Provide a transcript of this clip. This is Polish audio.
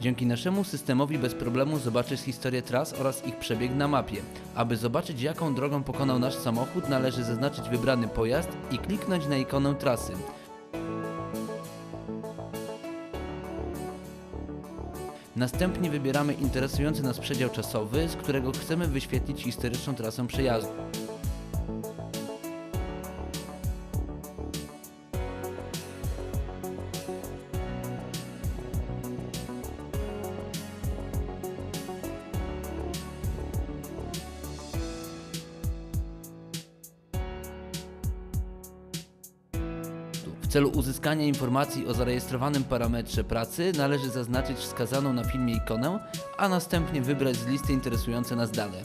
Dzięki naszemu systemowi bez problemu zobaczysz historię tras oraz ich przebieg na mapie. Aby zobaczyć jaką drogą pokonał nasz samochód należy zaznaczyć wybrany pojazd i kliknąć na ikonę trasy. Następnie wybieramy interesujący nas przedział czasowy, z którego chcemy wyświetlić historyczną trasę przejazdu. W celu uzyskania informacji o zarejestrowanym parametrze pracy należy zaznaczyć wskazaną na filmie ikonę, a następnie wybrać z listy interesujące nas dane.